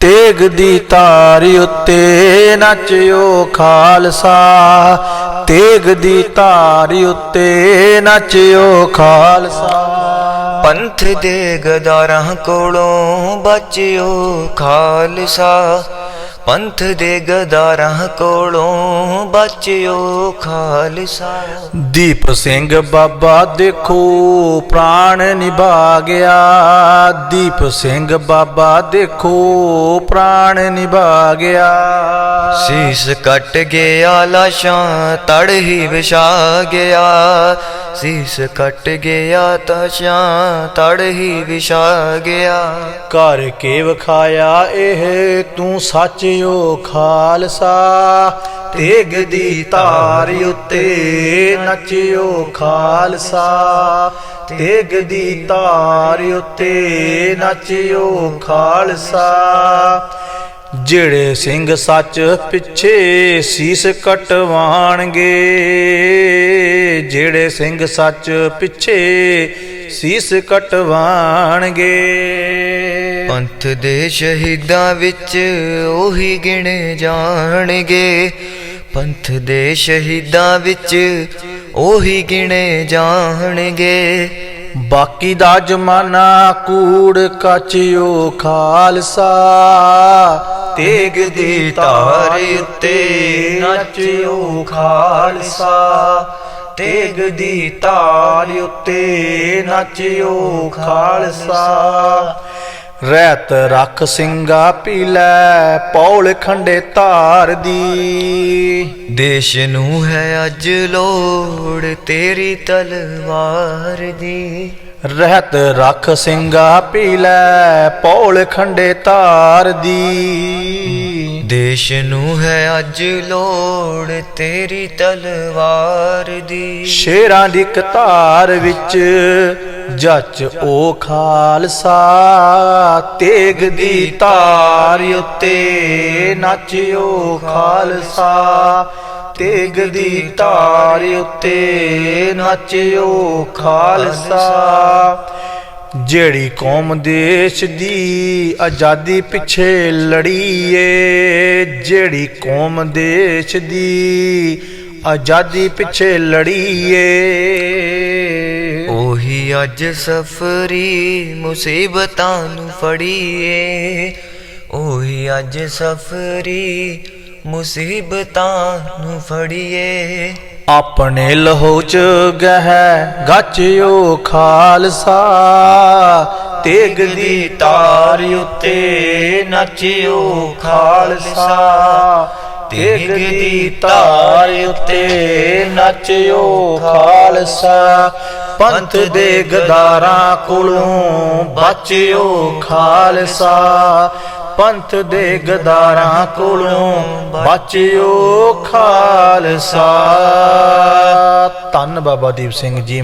ਤੇਗ ਦੀ ਧਾਰੀ ਉੱਤੇ ਨੱਚਿਓ ਖਾਲਸਾ। ਤੇਗ ਦੀ ਧਾਰੀ ਉੱਤੇ ਨੱਚਿਓ ਖਾਲਸਾ। ਪੰਥ ਦੇ ਗਦਾਰਾਂ ਕੋਲੋਂ ਬਚਿਓ ਖਾਲਸਾ। ਪੰਥ ਦੇ ਗਦਾਰਾਂ ਕੋਲੋਂ ਬਚਿਓ ਖਾਲਸਾ। ਦੀਪ ਸਿੰਘ ਬਾਬਾ ਦੇਖੋ ਪ੍ਰਾਣ ਨਿਭਾ ਗਿਆ ਦੀਪ ਸਿੰਘ ਬਾਬਾ ਦੇਖੋ ਪ੍ਰਾਣ ਨਿਭਾ ਗਿਆ ਸੀਸ ਕੱਟ ਗਿਆ ਲਾਸ਼ਾਂ ਤੜ ਹੀ ਵਿਛਾ ਗਿਆ। ਸੀਸ ਕੱਟ ਗਿਆ ਤਾਸ਼ਾਂ ਤੜ ਹੀ ਵਿਛਾ ਗਿਆ। ਕਰ ਕੇ ਵਿਖਾਇਆ ਇਹ, ਤੂੰ ਸੱਚ ਸੱਚਿਓ ਖਾਲਸਾ। ਤੇਗ ਦੀ ਧਾਰ ਉੱਤੇ ਨੱਚਿਓ ਖਾਲਸਾ। ਤੇਗ ਦੀ ਧਾਰ ਉੱਤੇ ਨੱਚਿਓ ਖਾਲਸਾ। ਜਿਹੜੇ ਸਿੰਘ ਸੱਚ ਪਿੱਛੇ ਸੀਸ ਕਟਵਾਣਗੇ ਜਿਹੜੇ ਸਿੰਘ ਸੱਚ ਪਿੱਛੇ ਸੀਸ ਕਟਵਾਣਗੇ। ਪੰਥ ਦੇ ਸ਼ਹੀਦਾਂ ਵਿੱਚ ਉਹੀ ਗਿਣੇ ਜਾਣਗੇ ਪੰਥ ਦੇ ਸ਼ਹੀਦਾਂ ਵਿੱਚ ਉਹੀ ਗਿਣੇ ਜਾਣਗੇ। ਬਾਕੀ ਦਾ ਜਮਾਨਾ ਕੂੜ ਕਾਚਿਓ ਖਾਲਸਾ ਤੇਗ ਦੀ ਧਾਰ ਉੱਤੇ ਨੱਚਿਓ ਖਾਲਸਾ। ਤੇਗ ਦੀ ਧਾਰ ਉੱਤੇ ਨੱਚਿਓ ਖਾਲਸਾ। ਰਹਿਤ ਰੱਖ ਸਿੰਘਾ ਪੀਲੇ ਪੌਲ ਖੰਡੇ ਧਾਰ ਦੀ। ਦੇਸ਼ ਨੂੰ ਹੈ ਅੱਜ ਲੋੜ ਤੇਰੀ ਤਲਵਾਰ ਦੀ। ਰਹਿਤ ਰੱਖ ਸਿੰਘਾ ਪੀਲੇ ਪੌਲ ਖੰਡੇ ਧਾਰ ਦੀ। ਦੇਸ਼ ਨੂੰ ਹੈ ਅੱਜ ਲੋੜ ਤੇਰੀ ਤਲਵਾਰ ਦੀ। ਸ਼ੇਰਾਂ ਦੀ ਕਤਾਰ ਵਿੱਚ ਜੱਚ ਉਹ ਖਾਲਸਾ ਤੇਗ ਦੀ ਧਾਰ ਉੱਤੇ ਨੱਚਿਓ ਖਾਲਸਾ। ਤੇਗ ਦੀ ਧਾਰ ਉੱਤੇ ਨੱਚਿਓ ਖਾਲਸਾ। ਜਿਹੜੀ ਕੌਮ ਦੇਸ਼ ਦੀ ਆਜ਼ਾਦੀ ਪਿੱਛੇ ਲੜੀ ਏ ਜਿਹੜੀ ਕੌਮ ਦੇਸ਼ ਦੀ ਆਜ਼ਾਦੀ ਪਿੱਛੇ ਲੜੀ ਏ ਉਹੀ ਅੱਜ ਸਫਰੀ ਮੁਸੀਬਤਾਂ ਨੂੰ ਫੜੀਏ, ਉਹੀ ਅੱਜ ਸਫਰੀ ਮੁਸੀਬਤਾਂ ਨੂੰ ਫੜੀਏ। ਆਪਣੇ ਲਹੂ ਚ ਗਹਿ ਗਾਚਿਓ ਖਾਲਸਾ। ਤੇਗ ਦੀ ਤਾਰ ਉੱਤੇ ਨੱਚਿਓ ਖਾਲਸਾ। ਤੇਗ ਦੀ ਤਾਰ ਉੱਤੇ ਨੱਚਿਓ ਖਾਲਸਾ। ਪੰਥ ਦੇ ਗਦਾਰਾਂ ਕੋਲੋਂ ਬਚਿਓ ਖਾਲਸਾ। ਪੰਥ ਦੇ ਗਦਾਰਾਂ ਕੋਲੋਂ ਬਚਿਓ ਖਾਲਸਾ। ਧੰਨ ਬਾਬਾ ਦੀਪ ਸਿੰਘ ਜੀ